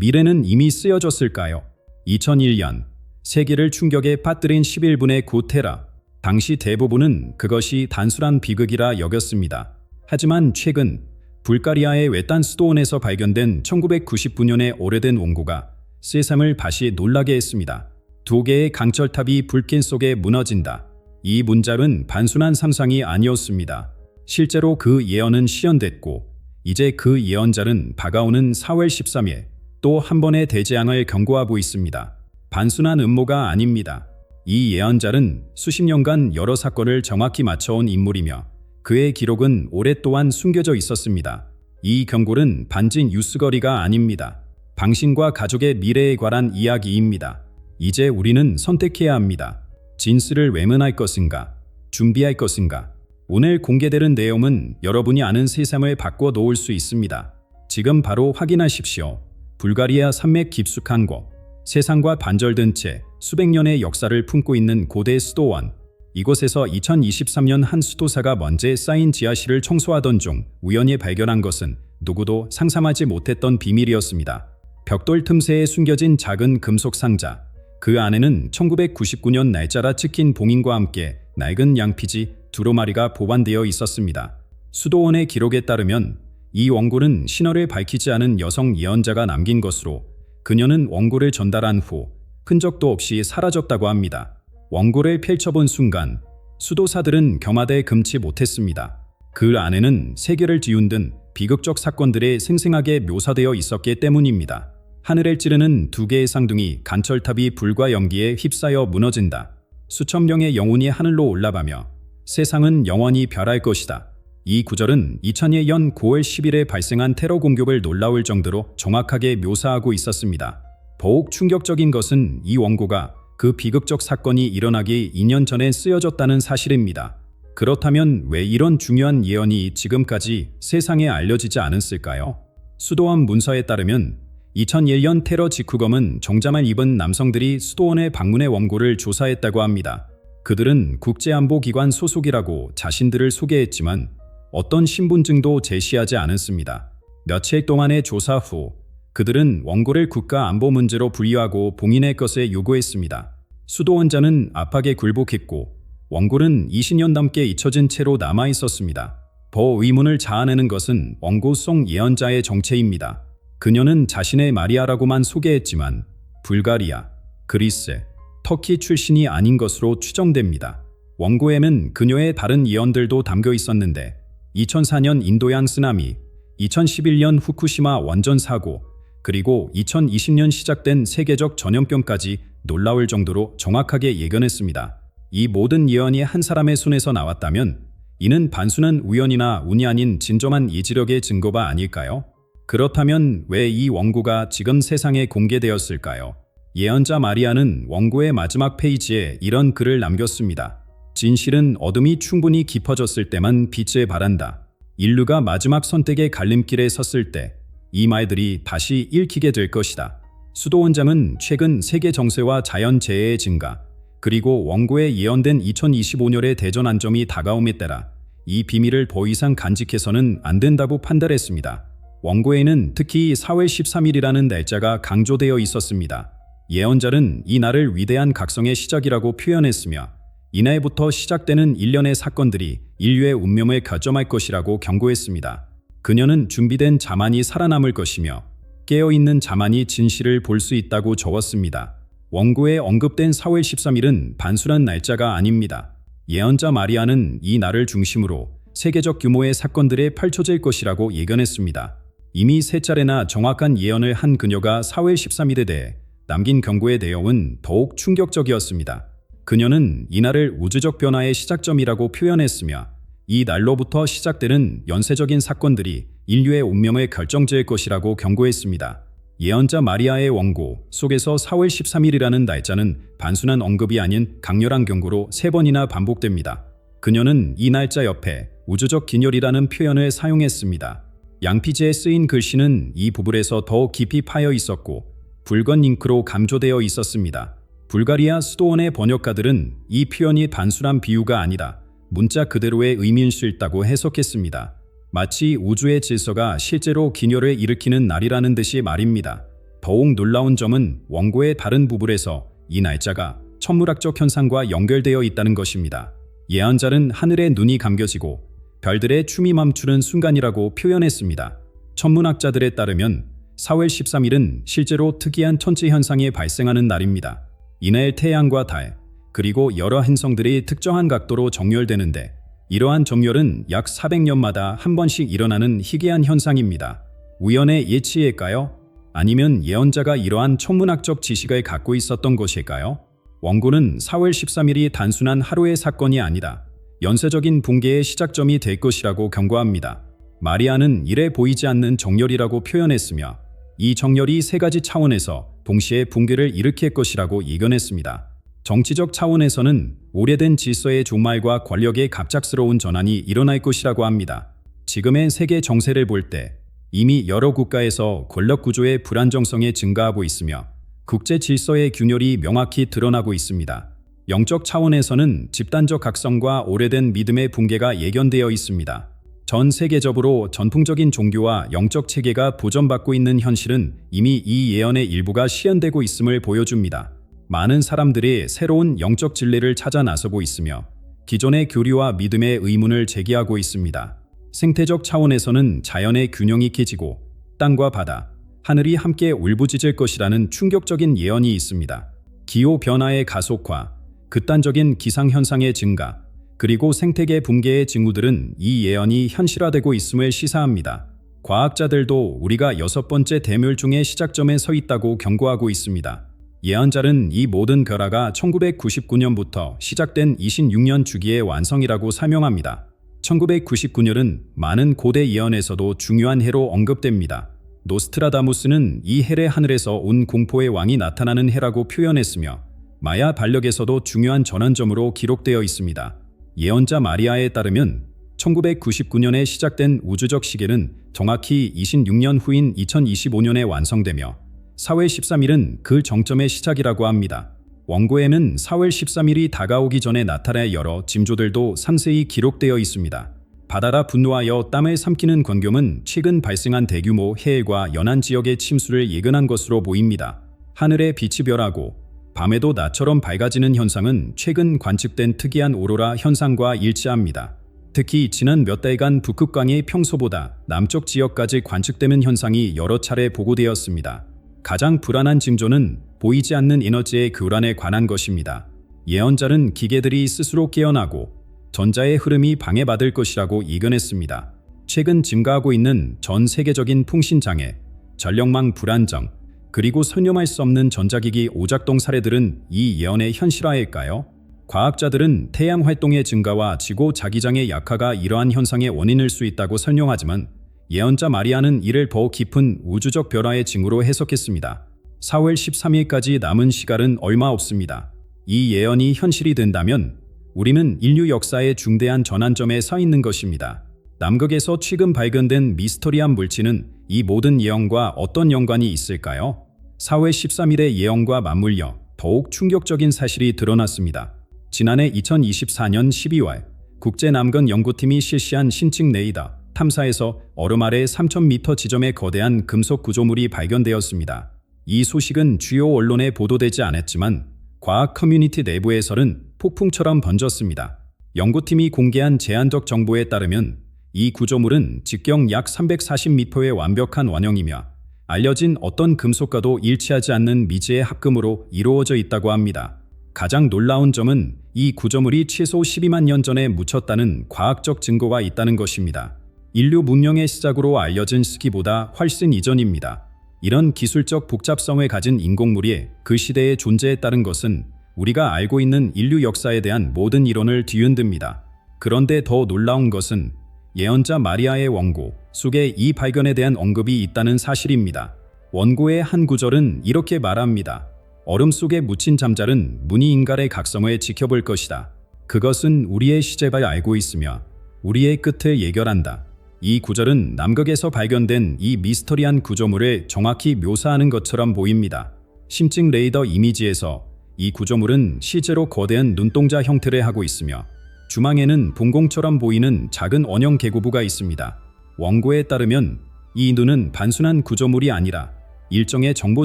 미래는 이미 쓰여졌을까요? 2001년 세계를 충격에 빠뜨린 11분의 구테라. 당시 대부분은 그것이 단순한 비극이라 여겼습니다. 하지만 최근 불가리아의 외딴 수도원에서 발견된 1999년의 오래된 원고가 세상을 다시 놀라게 했습니다. 두 개의 강철탑이 불길 속에 무너진다. 이 문장은 단순한 상상이 아니었습니다. 실제로 그 예언은 실현됐고 이제 그 예언자는 다가오는 4월 13일 또 한 번의 대재앙을 경고하고 있습니다. 단순한 음모가 아닙니다. 이 예언자는 수십 년간 여러 사건을 정확히 맞춰온 인물이며 그의 기록은 오랫동안 숨겨져 있었습니다. 이 경고는 반진 뉴스거리가 아닙니다. 당신과 가족의 미래에 관한 이야기입니다. 이제 우리는 선택해야 합니다. 진실을 외면할 것인가? 준비할 것인가? 오늘 공개되는 내용은 여러분이 아는 세상을 바꿔 놓을 수 있습니다. 지금 바로 확인하십시오. 불가리아 산맥 깊숙한 곳, 세상과 반절된 채 수백 년의 역사를 품고 있는 고대 수도원. 이곳에서 2023년 한 수도사가 먼저 쌓인 지하실을 청소하던 중 우연히 발견한 것은 누구도 상상하지 못했던 비밀이었습니다. 벽돌 틈새에 숨겨진 작은 금속 상자. 그 안에는 1999년 날짜라 찍힌 봉인과 함께 낡은 양피지 두루 마리가 보관되어 있었습니다. 수도원의 기록에 따르면 이 원고는 신화를 밝히지 않은 여성 예언자가 남긴 것으로 그녀는 원고를 전달한 후 흔적도 없이 사라졌다고 합니다. 원고를 펼쳐본 순간 수도사들은 경마대에 금치 못했습니다. 그 안에는 세계를 뒤흔든 비극적 사건들이 생생하게 묘사되어 있었기 때문입니다. 하늘을 찌르는 두 개의 쌍둥이 간철탑이 불과 연기에 휩싸여 무너진다. 수천 명의 영혼이 하늘로 올라가며 세상은 영원히 별할 것이다. 이 구절은 2002년 9월 10일에 발생한 테러 공격을 놀라울 정도로 정확하게 묘사하고 있었습니다. 더욱 충격적인 것은 이 원고가 그 비극적 사건이 일어나기 2년 전에 쓰여졌다는 사실입니다. 그렇다면 왜 이런 중요한 예언이 지금까지 세상에 알려지지 않았을까요? 수도원 문서에 따르면 2001년 테러 직후검은 정장을 입은 남성들이 수도원의 방문의 원고를 조사했다고 합니다. 그들은 국제안보기관 소속이라고 자신들을 소개했지만 어떤 신분증도 제시하지 않았습니다. 며칠 동안의 조사 후 그들은 원고를 국가 안보 문제로 분류하고 봉인할 것을 요구했습니다. 수도원자는 압박에 굴복했고 원고는 20년 넘게 잊혀진 채로 남아 있었습니다. 더 의문을 자아내는 것은 원고 속 예언자의 정체입니다. 그녀는 자신의 마리아라고만 소개했지만 불가리아, 그리스, 터키 출신이 아닌 것으로 추정됩니다. 원고에는 그녀의 다른 예언들도 담겨 있었는데 2004년 인도양 쓰나미, 2011년 후쿠시마 원전 사고, 그리고 2020년 시작된 세계적 전염병까지 놀라울 정도로 정확하게 예견했습니다. 이 모든 예언이 한 사람의 손에서 나왔다면 이는 단순한 우연이나 운이 아닌 진정한 예지력의 증거가 아닐까요? 그렇다면 왜 이 원고가 지금 세상에 공개되었을까요? 예언자 마리아는 원고의 마지막 페이지에 이런 글을 남겼습니다. 진실은 어둠이 충분히 깊어졌을 때만 빛을 발한다. 인류가 마지막 선택의 갈림길에 섰을 때 이 말들이 다시 읽히게 될 것이다. 수도원장은 최근 세계 정세와 자연 재해의 증가, 그리고 원고에 예언된 2025년의 대전 안점이 다가옴에 따라 이 비밀을 더 이상 간직해서는 안 된다고 판단했습니다. 원고에는 특히 4월 13일이라는 날짜가 강조되어 있었습니다. 예언자는 이 날을 위대한 각성의 시작이라고 표현했으며 이날부터 시작되는 일련의 사건들이 인류의 운명을 결정할 것이라고 경고했습니다. 그녀는 준비된 자만이 살아남을 것이며 깨어있는 자만이 진실을 볼 수 있다고 적었습니다. 원고에 언급된 4월 13일은 단순한 날짜가 아닙니다. 예언자 마리아는 이 날을 중심으로 세계적 규모의 사건들이 펼쳐질 것이라고 예견했습니다. 이미 세 차례나 정확한 예언을 한 그녀가 4월 13일에 대해 남긴 경고의 내용은 더욱 충격적이었습니다. 그녀는 이날을 우주적 변화의 시작점이라고 표현했으며 이 날로부터 시작되는 연쇄적인 사건들이 인류의 운명을 결정지을 것이라고 경고했습니다. 예언자 마리아의 원고 속에서 4월 13일이라는 날짜는 단순한 언급이 아닌 강렬한 경고로 세 번이나 반복됩니다. 그녀는 이 날짜 옆에 우주적 기념이라는 표현을 사용했습니다. 양피지에 쓰인 글씨는 이 부분에서 더 깊이 파여 있었고 붉은 잉크로 감조되어 있었습니다. 불가리아 수도원의 번역가들은 이 표현이 단순한 비유가 아니라 문자 그대로의 의미일 수 있다고 해석했습니다. 마치 우주의 질서가 실제로 기녀를 일으키는 날이라는 듯이 말입니다. 더욱 놀라운 점은 원고의 다른 부분에서 이 날짜가 천문학적 현상과 연결되어 있다는 것입니다. 예언자는 하늘의 눈이 감겨지고 별들의 춤이 멈추는 순간이라고 표현했습니다. 천문학자들에 따르면 4월 13일은 실제로 특이한 천체 현상이 발생하는 날입니다. 이날 태양과 달, 그리고 여러 행성들이 특정한 각도로 정렬되는데 이러한 정렬은 약 400년마다 한 번씩 일어나는 희귀한 현상입니다. 우연의 예치일까요? 아니면 예언자가 이러한 천문학적 지식을 갖고 있었던 것일까요? 원고는 4월 13일이 단순한 하루의 사건이 아니다. 연쇄적인 붕괴의 시작점이 될 것이라고 경고합니다. 마리아는 이래 보이지 않는 정렬이라고 표현했으며 이 정렬이 세 가지 차원에서 동시에 붕괴를 일으킬 것이라고 예견했습니다. 정치적 차원에서는 오래된 질서의 종말과 권력의 갑작스러운 전환이 일어날 것이라고 합니다. 지금의 세계 정세를 볼 때 이미 여러 국가에서 권력 구조의 불안정성이 증가하고 있으며 국제 질서의 균열이 명확히 드러나고 있습니다. 영적 차원에서는 집단적 각성과 오래된 믿음의 붕괴가 예견되어 있습니다. 전 세계적으로 전통적인 종교와 영적 체계가 보존받고 있는 현실은 이미 이 예언의 일부가 실현되고 있음을 보여줍니다. 많은 사람들이 새로운 영적 진리를 찾아 나서고 있으며 기존의 교리와 믿음의 의문을 제기하고 있습니다. 생태적 차원에서는 자연의 균형이 깨지고 땅과 바다, 하늘이 함께 울부짖을 것이라는 충격적인 예언이 있습니다. 기후 변화의 가속화, 극단적인 기상 현상의 증가, 그리고 생태계 붕괴의 징후들은 이 예언이 현실화되고 있음을 시사합니다. 과학자들도 우리가 여섯 번째 대멸종의 시작점에 서 있다고 경고하고 있습니다. 예언자는 이 모든 결화가 1999년부터 시작된 26년 주기의 완성이라고 설명합니다. 1999년은 많은 고대 예언에서도 중요한 해로 언급됩니다. 노스트라다무스는 이 해의 하늘에서 온 공포의 왕이 나타나는 해라고 표현했으며 마야 반력에서도 중요한 전환점으로 기록되어 있습니다. 예언자 마리아에 따르면 1999년에 시작된 우주적 시계는 정확히 26년 후인 2025년에 완성되며 4월 13일은 그 정점의 시작이라고 합니다. 원고에는 4월 13일이 다가오기 전에 나타날 여러 징조들도 상세히 기록되어 있습니다. 바다라 분노하여 땀을 삼키는 광경은 최근 발생한 대규모 해일과 연안 지역의 침수를 예견한 것으로 보입니다. 하늘의 빛이 별하고 밤에도 나처럼 밝아지는 현상은 최근 관측된 특이한 오로라 현상과 일치합니다. 특히 지난 몇 달간 북극광이 평소보다 남쪽 지역까지 관측되는 현상이 여러 차례 보고되었습니다. 가장 불안한 징조는 보이지 않는 에너지의 교란에 관한 것입니다. 예언자는 기계들이 스스로 깨어나고 전자의 흐름이 방해받을 것이라고 예견했습니다. 최근 증가하고 있는 전 세계적인 풍신장애, 전력망 불안정, 그리고 설명할 수 없는 전자기기 오작동 사례들은 이 예언의 현실화일까요? 과학자들은 태양 활동의 증가와 지구 자기장의 약화가 이러한 현상의 원인일 수 있다고 설명하지만 예언자 마리아는 이를 더 깊은 우주적 변화의 징후로 해석했습니다. 4월 13일까지 남은 시간은 얼마 없습니다. 이 예언이 현실이 된다면 우리는 인류 역사의 중대한 전환점에 서 있는 것입니다. 남극에서 최근 발견된 미스터리한 물질은 이 모든 예언과 어떤 연관이 있을까요? 4월 13일의 예언과 맞물려 더욱 충격적인 사실이 드러났습니다. 지난해 2024년 12월 국제남근 연구팀이 실시한 신측 레이더 탐사에서 얼음 아래 3,000m 지점의 거대한 금속 구조물이 발견되었습니다. 이 소식은 주요 언론에 보도되지 않았지만 과학 커뮤니티 내부에서는 폭풍처럼 번졌습니다. 연구팀이 공개한 제한적 정보에 따르면 이 구조물은 직경 약 340m의 완벽한 원형이며 알려진 어떤 금속과도 일치하지 않는 미지의 합금으로 이루어져 있다고 합니다. 가장 놀라운 점은 이 구조물이 최소 12만 년 전에 묻혔다는 과학적 증거가 있다는 것입니다. 인류 문명의 시작으로 알려진 스키보다 훨씬 이전입니다. 이런 기술적 복잡성을 가진 인공물이 그 시대에 존재했다는 것은 우리가 알고 있는 인류 역사에 대한 모든 이론을 뒤흔듭니다. 그런데 더 놀라운 것은 예언자 마리아의 원고 속에 이 발견에 대한 언급이 있다는 사실입니다. 원고의 한 구절은 이렇게 말합니다. 얼음 속에 묻힌 잠자른 무늬 인간의 각성을 지켜볼 것이다. 그것은 우리의 시제발 알고 있으며 우리의 끝을 예결한다. 이 구절은 남극에서 발견된 이 미스터리한 구조물을 정확히 묘사하는 것처럼 보입니다. 심층 레이더 이미지에서 이 구조물은 실제로 거대한 눈동자 형태를 하고 있으며 주망에는 봉공처럼 보이는 작은 원형 계구부가 있습니다. 원고에 따르면 이 눈은 단순한 구조물이 아니라 일종의 정보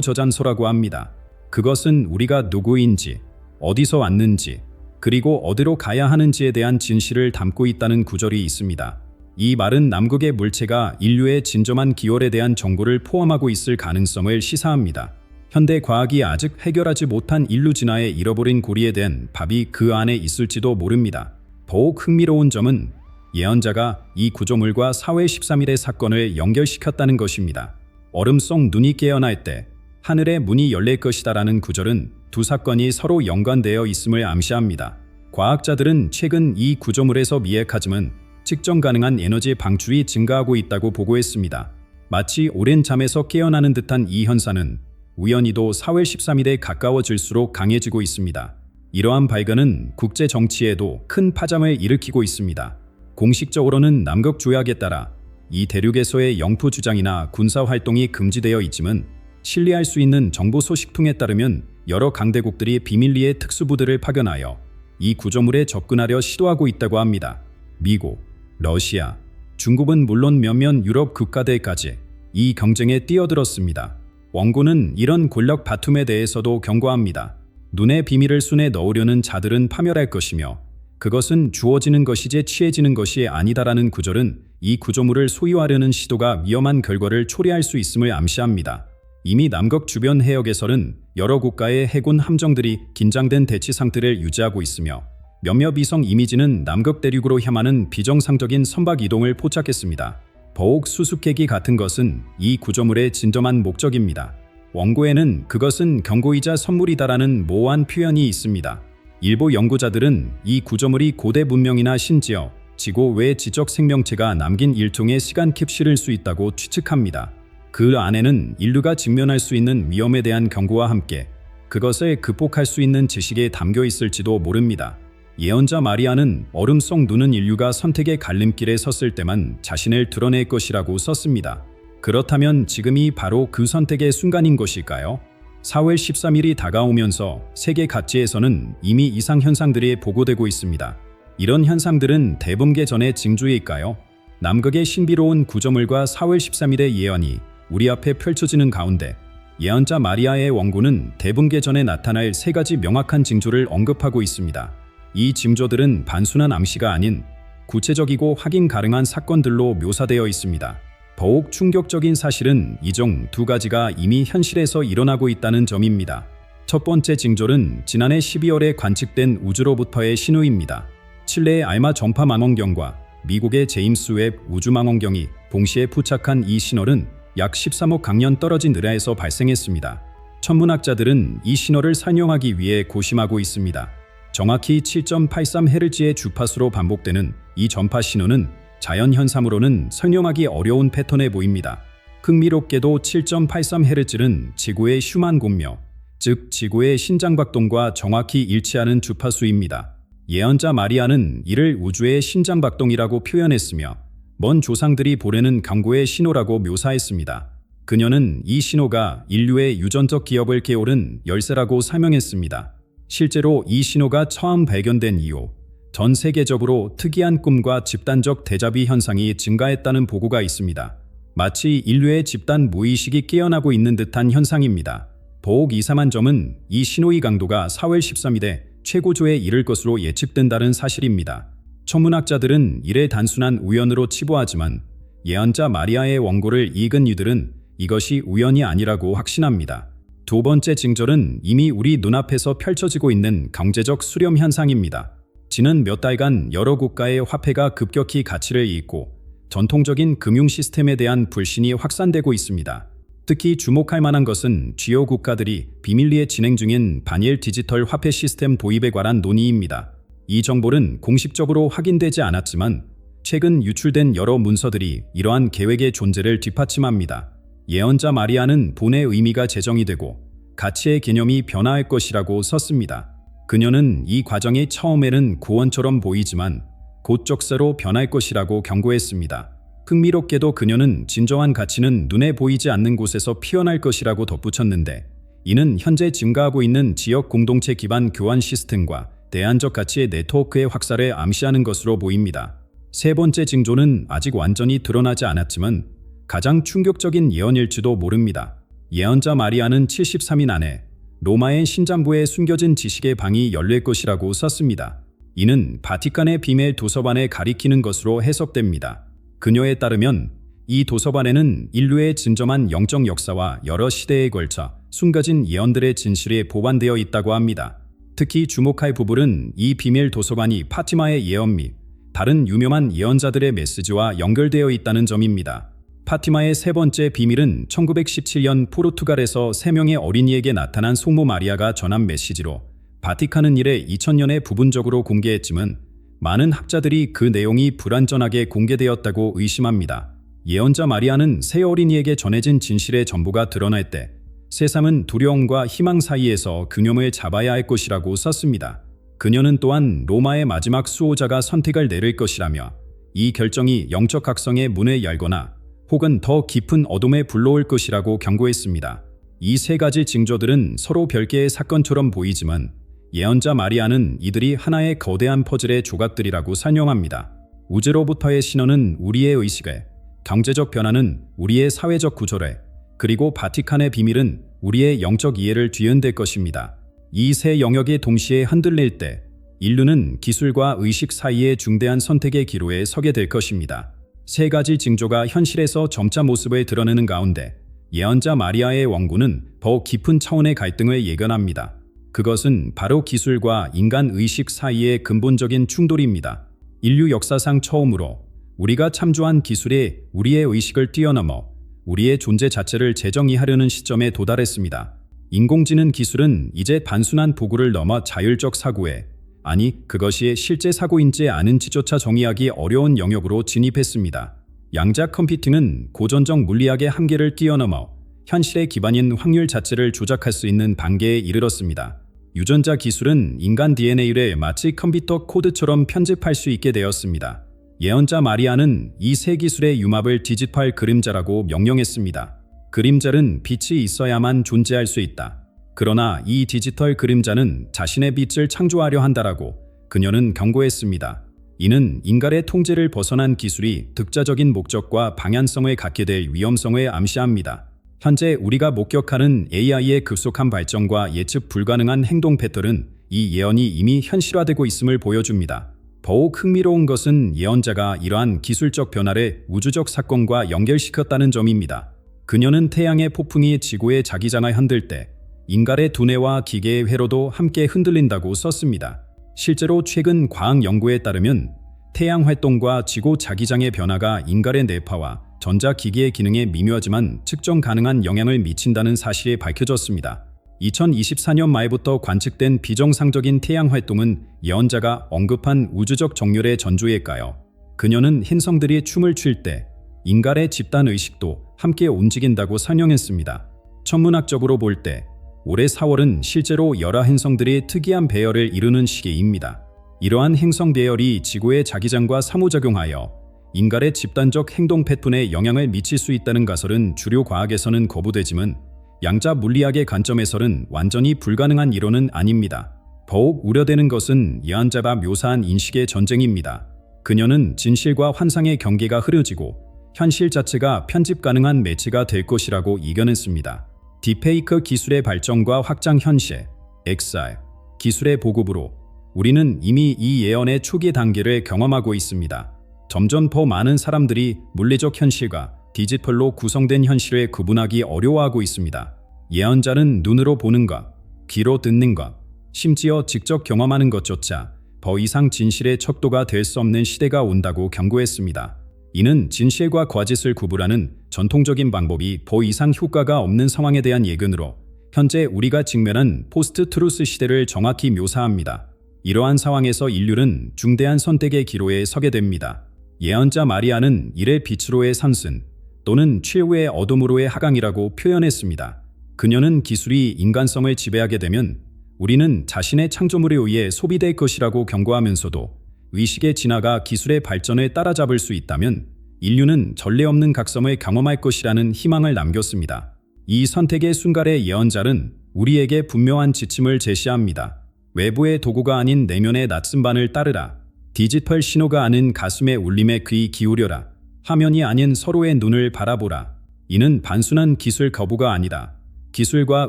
저장소라고 합니다. 그것은 우리가 누구인지, 어디서 왔는지, 그리고 어디로 가야 하는지에 대한 진실을 담고 있다는 구절이 있습니다. 이 말은 남극의 물체가 인류의 진정한 기원에 대한 정보를 포함하고 있을 가능성을 시사합니다. 현대 과학이 아직 해결하지 못한 인류 진화의 잃어버린 고리에 대한 답이 그 안에 있을지도 모릅니다. 더욱 흥미로운 점은 예언자가 이 구조물과 4월 13일의 사건을 연결시켰다는 것입니다. 얼음 속 눈이 깨어날 때 하늘의 문이 열릴 것이다라는 구절은 두 사건이 서로 연관되어 있음을 암시합니다. 과학자들은 최근 이 구조물에서 미약하지만 측정 가능한 에너지 방출이 증가하고 있다고 보고했습니다. 마치 오랜 잠에서 깨어나는 듯한 이 현상은 우연히도 4월 13일에 가까워질수록 강해지고 있습니다. 이러한 발견은 국제 정치에도 큰 파장을 일으키고 있습니다. 공식적으로는 남극 조약에 따라 이 대륙에서의 영토 주장이나 군사 활동이 금지되어 있지만 신뢰할 수 있는 정보 소식통에 따르면 여러 강대국들이 비밀리에 특수부대를 파견하여 이 구조물에 접근하려 시도하고 있다고 합니다. 미국, 러시아, 중국은 물론 몇몇 유럽 국가들까지 이 경쟁에 뛰어들었습니다. 원고는 이런 권력 다툼에 대해서도 경고합니다. 눈의 비밀을 손에 넣으려는 자들은 파멸할 것이며 그것은 주어지는 것이지 취해지는 것이 아니다라는 구절은 이 구조물을 소유하려는 시도가 위험한 결과를 초래할 수 있음을 암시합니다. 이미 남극 주변 해역에서는 여러 국가의 해군 함정들이 긴장된 대치 상태를 유지하고 있으며 몇몇 위성 이미지는 남극 대륙으로 향하는 비정상적인 선박 이동을 포착했습니다. 더욱 수수께끼 같은 것은 이 구조물의 진정한 목적입니다. 원고에는 그것은 경고이자 선물이다라는 모호한 표현이 있습니다. 일부 연구자들은 이 구조물이 고대 문명이나 심지어 지구 외 지적 생명체가 남긴 일종의 시간 캡슐일 수 있다고 추측합니다. 그 안에는 인류가 직면할 수 있는 위험에 대한 경고와 함께 그것을 극복할 수 있는 지식에 담겨 있을지도 모릅니다. 예언자 마리아는 얼음 속 눈은 인류가 선택의 갈림길에 섰을 때만 자신을 드러낼 것이라고 썼습니다. 그렇다면 지금이 바로 그 선택의 순간인 것일까요? 4월 13일이 다가오면서 세계 각지에서는 이미 이상 현상들이 보고되고 있습니다. 이런 현상들은 대붕괴 전의 징조일까요? 남극의 신비로운 구조물과 4월 13일의 예언이 우리 앞에 펼쳐지는 가운데 예언자 마리아의 원고는 대붕괴 전에 나타날 세 가지 명확한 징조를 언급하고 있습니다. 이 징조들은 단순한 암시가 아닌 구체적이고 확인 가능한 사건들로 묘사되어 있습니다. 더욱 충격적인 사실은 이중 두 가지가 이미 현실에서 일어나고 있다는 점입니다. 첫 번째 징조는 지난해 12월에 관측된 우주로부터의 신호입니다. 칠레의 알마 전파 망원경과 미국의 제임스 웹 우주 망원경이 동시에 포착한 이 신호는 약 13억 강년 떨어진 은하에서 발생했습니다. 천문학자들은 이 신호를 설명하기 위해 고심하고 있습니다. 정확히 7.83Hz의 주파수로 반복되는 이 전파 신호는 자연 현상으로는 설명하기 어려운 패턴에 보입니다. 흥미롭게도 7.83Hz는 지구의 슈만 공묘, 즉 지구의 신장박동과 정확히 일치하는 주파수입니다. 예언자 마리아는 이를 우주의 신장박동이라고 표현했으며 먼 조상들이 보내는 경고의 신호라고 묘사했습니다. 그녀는 이 신호가 인류의 유전적 기업을 깨오른 열쇠라고 설명했습니다. 실제로 이 신호가 처음 발견된 이후 전 세계적으로 특이한 꿈과 집단적 대자비 현상이 증가했다는 보고가 있습니다. 마치 인류의 집단 무의식이 깨어나고 있는 듯한 현상입니다. 더욱 이상한 점은 이 신호의 강도가 4월 13일에 최고조에 이를 것으로 예측된다는 사실입니다. 천문학자들은 이를 단순한 우연으로 치부하지만 예언자 마리아의 원고를 읽은 이들은 이것이 우연이 아니라고 확신합니다. 두 번째 징조는 이미 우리 눈앞에서 펼쳐지고 있는 경제적 수렴 현상입니다. 지난 몇 달간 여러 국가의 화폐가 급격히 가치를 잃고 전통적인 금융 시스템에 대한 불신이 확산되고 있습니다. 특히 주목할 만한 것은 주요 국가들이 비밀리에 진행 중인 반일 디지털 화폐 시스템 도입에 관한 논의입니다. 이 정보는 공식적으로 확인되지 않았지만 최근 유출된 여러 문서들이 이러한 계획의 존재를 뒷받침합니다. 예언자 마리아는 본의 의미가 재정이 되고 가치의 개념이 변화할 것이라고 썼습니다. 그녀는 이 과정이 처음에는 구원처럼 보이지만 곧 적세로 변할 것이라고 경고했습니다. 흥미롭게도 그녀는 진정한 가치는 눈에 보이지 않는 곳에서 피어날 것이라고 덧붙였는데 이는 현재 증가하고 있는 지역 공동체 기반 교환 시스템과 대안적 가치의 네트워크의 확산을 암시하는 것으로 보입니다. 세 번째 징조는 아직 완전히 드러나지 않았지만 가장 충격적인 예언일지도 모릅니다. 예언자 마리아는 73인 안에 로마의 신장부에 숨겨진 지식의 방이 열릴 것이라고 썼습니다. 이는 바티칸의 비밀 도서관에 가리키는 것으로 해석됩니다. 그녀에 따르면 이 도서관에는 인류의 진정한 영적 역사와 여러 시대에 걸쳐 숨겨진 예언들의 진실이 보관되어 있다고 합니다. 특히 주목할 부분은 이 비밀 도서관이 파티마의 예언 및 다른 유명한 예언자들의 메시지와 연결되어 있다는 점입니다. 파티마의 세 번째 비밀은 1917년 포르투갈에서 세 명의 어린이에게 나타난 속모 마리아가 전한 메시지로 바티칸은 이래 2000년에 부분적으로 공개했지만 많은 학자들이 그 내용이 불완전하게 공개되었다고 의심합니다. 예언자 마리아는 새 어린이에게 전해진 진실의 전부가 드러날 때 세상은 두려움과 희망 사이에서 균형을 잡아야 할 것이라고 썼습니다. 그녀는 또한 로마의 마지막 수호자가 선택을 내릴 것이라며 이 결정이 영적 각성의 문을 열거나 혹은 더 깊은 어둠에 불러올 것이라고 경고했습니다. 이 세 가지 징조들은 서로 별개의 사건처럼 보이지만 예언자 마리아는 이들이 하나의 거대한 퍼즐의 조각들이라고 설명합니다. 우주로부터의 신호는 우리의 의식에, 경제적 변화는 우리의 사회적 구조를, 그리고 바티칸의 비밀은 우리의 영적 이해를 뒤흔들 것입니다. 이 세 영역이 동시에 흔들릴 때 인류는 기술과 의식 사이의 중대한 선택의 기로에 서게 될 것입니다. 세 가지 징조가 현실에서 점차 모습을 드러내는 가운데 예언자 마리아의 원고는 더 깊은 차원의 갈등을 예견합니다. 그것은 바로 기술과 인간 의식 사이의 근본적인 충돌입니다. 인류 역사상 처음으로 우리가 참조한 기술이 우리의 의식을 뛰어넘어 우리의 존재 자체를 재정의하려는 시점에 도달했습니다. 인공지능 기술은 이제 단순한 도구를 넘어 자율적 사고에 아니 그것이 실제 사고인지 아는지조차 정의하기 어려운 영역으로 진입했습니다. 양자 컴퓨팅은 고전적 물리학의 한계를 뛰어넘어 현실의 기반인 확률 자체를 조작할 수 있는 단계에 이르렀습니다. 유전자 기술은 인간 DNA를 마치 컴퓨터 코드처럼 편집할 수 있게 되었습니다. 예언자 마리아는 이새 기술의 융합을 디지털 그림자라고 명명했습니다. 그림자는 빛이 있어야만 존재할 수 있다. 그러나 이 디지털 그림자는 자신의 빛을 창조하려 한다라고 그녀는 경고했습니다. 이는 인간의 통제를 벗어난 기술이 득자적인 목적과 방향성을 갖게 될 위험성을 암시합니다. 현재 우리가 목격하는 AI의 급속한 발전과 예측 불가능한 행동 패턴은 이 예언이 이미 현실화되고 있음을 보여줍니다. 더욱 흥미로운 것은 예언자가 이러한 기술적 변화를 우주적 사건과 연결시켰다는 점입니다. 그녀는 태양의 폭풍이 지구의 자기장을 흔들 때 인간의 두뇌와 기계의 회로도 함께 흔들린다고 썼습니다. 실제로 최근 과학 연구에 따르면 태양 활동과 지구 자기장의 변화가 인간의 뇌파와 전자기기의 기능에 미묘하지만 측정 가능한 영향을 미친다는 사실이 밝혀졌습니다. 2024년 말부터 관측된 비정상적인 태양 활동은 예언자가 언급한 우주적 정렬의 전조일까요? 그녀는 행성들이 춤을 출 때 인간의 집단 의식도 함께 움직인다고 설명했습니다. 천문학적으로 볼 때 올해 4월은 실제로 여러 행성들이 특이한 배열을 이루는 시기입니다. 이러한 행성 배열이 지구의 자기장과 상호작용하여 인간의 집단적 행동 패턴에 영향을 미칠 수 있다는 가설은 주류 과학에서는 거부되지만 양자 물리학의 관점에서는 완전히 불가능한 이론은 아닙니다. 더욱 우려되는 것은 예언자가 묘사한 인식의 전쟁입니다. 그녀는 진실과 환상의 경계가 흐려지고 현실 자체가 편집 가능한 매체가 될 것이라고 이겨냈습니다. 딥페이크 기술의 발전과 확장 현실, XR, 기술의 보급으로 우리는 이미 이 예언의 초기 단계를 경험하고 있습니다. 점점 더 많은 사람들이 물리적 현실과 디지털로 구성된 현실을 구분하기 어려워하고 있습니다. 예언자는 눈으로 보는 것, 귀로 듣는 것, 심지어 직접 경험하는 것조차 더 이상 진실의 척도가 될 수 없는 시대가 온다고 경고했습니다. 이는 진실과 거짓을 구분하는 전통적인 방법이 더 이상 효과가 없는 상황에 대한 예견으로 현재 우리가 직면한 포스트 트루스 시대를 정확히 묘사합니다. 이러한 상황에서 인류는 중대한 선택의 기로에 서게 됩니다. 예언자 마리아는 이를 빛으로의 산순 또는 최후의 어둠으로의 하강이라고 표현했습니다. 그녀는 기술이 인간성을 지배하게 되면 우리는 자신의 창조물에 의해 소비될 것이라고 경고하면서도 의식의 진화가 기술의 발전을 따라잡을 수 있다면 인류는 전례 없는 각성을 경험할 것이라는 희망을 남겼습니다. 이 선택의 순간의 예언자는 우리에게 분명한 지침을 제시합니다. 외부의 도구가 아닌 내면의 낯선반을 따르라. 디지털 신호가 아닌 가슴의 울림에 귀 기울여라. 화면이 아닌 서로의 눈을 바라보라. 이는 단순한 기술 거부가 아니다. 기술과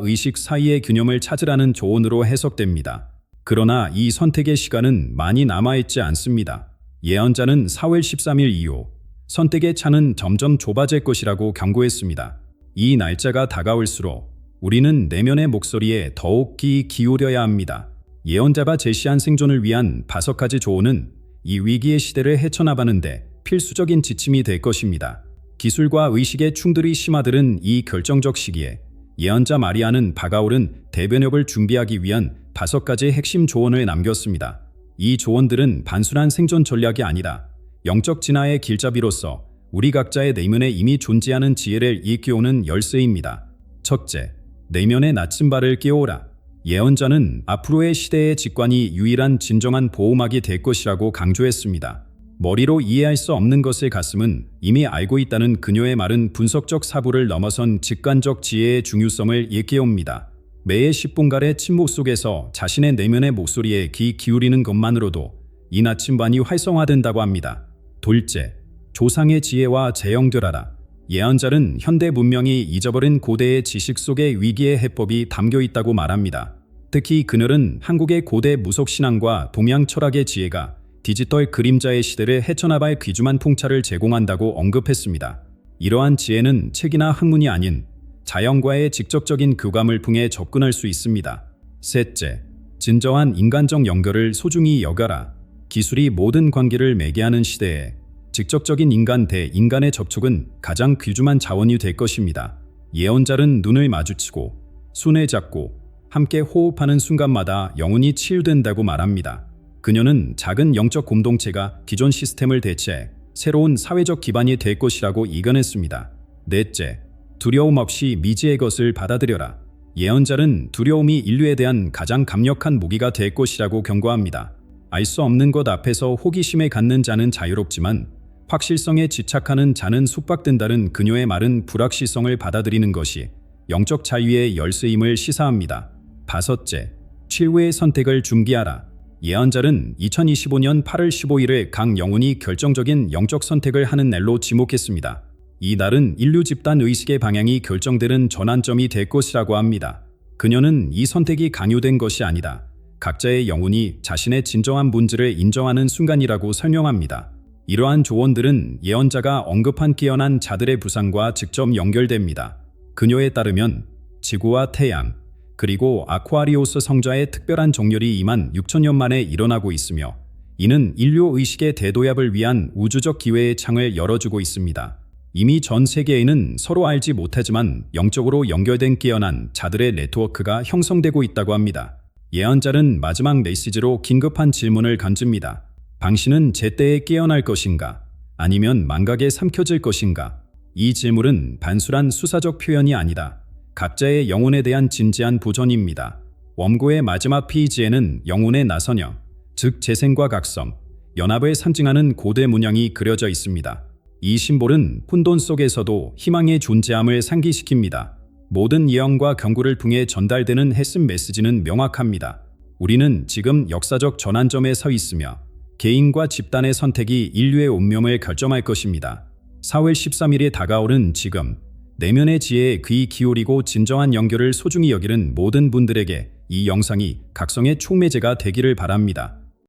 의식 사이의 균형을 찾으라는 조언으로 해석됩니다. 그러나 이 선택의 시간은 많이 남아있지 않습니다. 예언자는 4월 13일 이후 선택의 차는 점점 좁아질 것이라고 경고했습니다. 이 날짜가 다가올수록 우리는 내면의 목소리에 더욱 귀 기울여야 합니다. 예언자가 제시한 생존을 위한 다섯 가지 조언은 이 위기의 시대를 헤쳐나가는데 필수적인 지침이 될 것입니다. 기술과 의식의 충돌이 심화들은 이 결정적 시기에 예언자 마리아는 바가오른 대변협을 준비하기 위한 다섯 가지 핵심 조언을 남겼습니다. 이 조언들은 단순한 생존 전략이 아니라 영적 진화의 길잡이로서 우리 각자의 내면에 이미 존재하는 지혜를 일깨우는 열쇠입니다. 첫째, 내면의 나침반을 깨워라. 예언자는 앞으로의 시대의 직관이 유일한 진정한 보호막이 될 것이라고 강조했습니다. 머리로 이해할 수 없는 것의 가슴은 이미 알고 있다는 그녀의 말은 분석적 사고를 넘어선 직관적 지혜의 중요성을 일깨웁니다. 매의 10분간의 침묵 속에서 자신의 내면의 목소리에 귀 기울이는 것만으로도 이 나침반이 활성화된다고 합니다. 둘째, 조상의 지혜와 재영들하라. 예언자는 현대 문명이 잊어버린 고대의 지식 속에 위기의 해법이 담겨 있다고 말합니다. 특히 그늘은 한국의 고대 무속 신앙과 동양 철학의 지혜가 디지털 그림자의 시대를 헤쳐나갈 귀중한 통찰을 제공한다고 언급했습니다. 이러한 지혜는 책이나 학문이 아닌 자연과의 직접적인 교감을 통해 접근할 수 있습니다. 셋째, 진정한 인간적 연결을 소중히 여겨라. 기술이 모든 관계를 매개하는 시대에 직접적인 인간 대 인간의 접촉은 가장 귀중한 자원이 될 것입니다. 예언자는 눈을 마주치고 손을 잡고 함께 호흡하는 순간마다 영혼이 치유된다고 말합니다. 그녀는 작은 영적 공동체가 기존 시스템을 대체해 새로운 사회적 기반이 될 것이라고 이견했습니다. 넷째, 두려움 없이 미지의 것을 받아들여라. 예언자는 두려움이 인류에 대한 가장 강력한 무기가 될 것이라고 경고합니다. 알 수 없는 것 앞에서 호기심에 갖는 자는 자유롭지만 확실성에 집착하는 자는 숙박된다는 그녀의 말은 불확실성을 받아들이는 것이 영적 자유의 열쇠임을 시사합니다. 다섯째, 최후의 선택을 준비하라. 예언자는 2025년 8월 15일에 각 영혼이 결정적인 영적 선택을 하는 날로 지목했습니다. 이 날은 인류 집단 의식의 방향이 결정되는 전환점이 될 것이라고 합니다. 그녀는 이 선택이 강요된 것이 아니다. 각자의 영혼이 자신의 진정한 본질을 인정하는 순간이라고 설명합니다. 이러한 조언들은 예언자가 언급한 깨어난 자들의 부상과 직접 연결됩니다. 그녀에 따르면 지구와 태양, 그리고 아쿠아리오스 성자의 특별한 정렬이 2만 6천년 만에 일어나고 있으며 이는 인류 의식의 대도약을 위한 우주적 기회의 창을 열어주고 있습니다. 이미 전 세계에는 서로 알지 못하지만 영적으로 연결된 깨어난 자들의 네트워크가 형성되고 있다고 합니다. 예언자는 마지막 메시지로 긴급한 질문을 던집니다. 당신은 제때에 깨어날 것인가? 아니면 망각에 삼켜질 것인가? 이 질문은 단순한 수사적 표현이 아니다. 각자의 영혼에 대한 진지한 도전입니다. 원고의 마지막 페이지에는 영혼의 나선여, 즉 재생과 각성, 연합을 상징하는 고대 문양이 그려져 있습니다. 이 심볼은 혼돈 속에서도 희망의 존재함을 상기시킵니다. 모든 예언과 경고를 통해 전달되는 핵심 메시지는 명확합니다. 우리는 지금 역사적 전환점에 서 있으며 개인과 집단의 선택이 인류의 운명을 결정할 것입니다. 4월 13일에 다가오는 지금 내면의 지혜에 귀 기울이고 진정한 연결을 소중히 여기는 모든 분들에게 이 영상이 각성의 촉매제가 되기를 바랍니다.